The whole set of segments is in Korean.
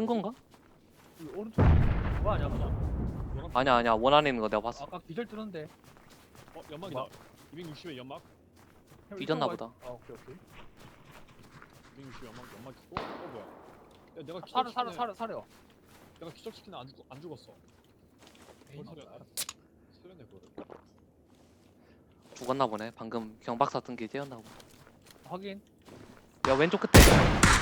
뜬 건가? 이 오른쪽 그거 아니야 그거? 연막 아니야 아니야 원 안에 있는 거 내가 봤어 아까 기절 뚫었는데 어 연막이다. 뭐? 260에 연막. 형, 뒤졌나 이쪽으로 보다. 가- 아 오케이 오케이 260 연막 연막 있고. 어 뭐야? 야 내가 사려 기절 사려 사려 사려 내가 기절 시키는 안 죽, 안 죽었어. 뭘 살려? 살렸네 그거를. 죽었나 보네 방금 경박사 뜬게 쟤였나 보다 확인 야 왼쪽 끝에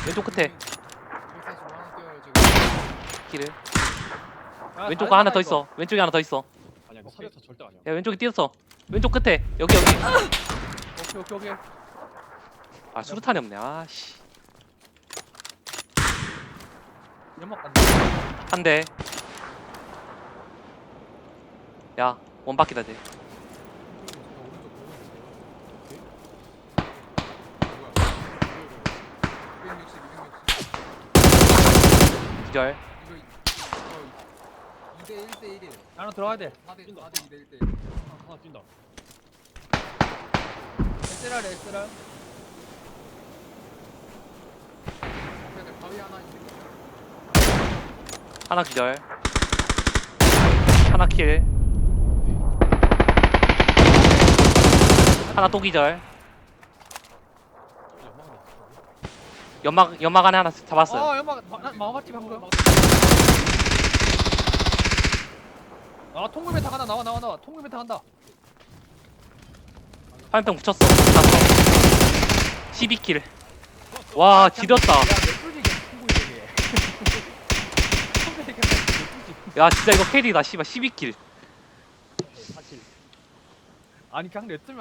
왼쪽 끝에 백사수 하나 뛰어요 지금. 길을 야, 왼쪽 하나 더. 있어 왼쪽에 하나 더 있어 아니야 이거. 살렸어 절대 아니야. 야 왼쪽에 뛰었어 왼쪽 끝에 여기 여기 오케이 오케이 오케이 아 수류탄이 없네 아씨 연막 간다 한대 야 원바퀴다 쟤 오른쪽 보고 있어요. 뭐야? 260, 260. 기절 2대 1대 1이에요. 하나 들어가야 돼 4대 4대 2대 1대 1. 하나, 하나 뛴다. SLR SLR 앞에 바위 하나 있는 거. 하나 기절 하나 킬 하나 또 기절 연막 연막 안에 하나 잡았어요 어 연막 마- 나 마마티 방금 아 통굴 메타 하나 나와 나와 나와. 통굴 메타 한다. 화염병 붙였어. 잡았어 12킬. 와 지렸다. 야 되게 진짜 이거 캐리다 씨발. 12킬. 사실 아니 그냥 냈으면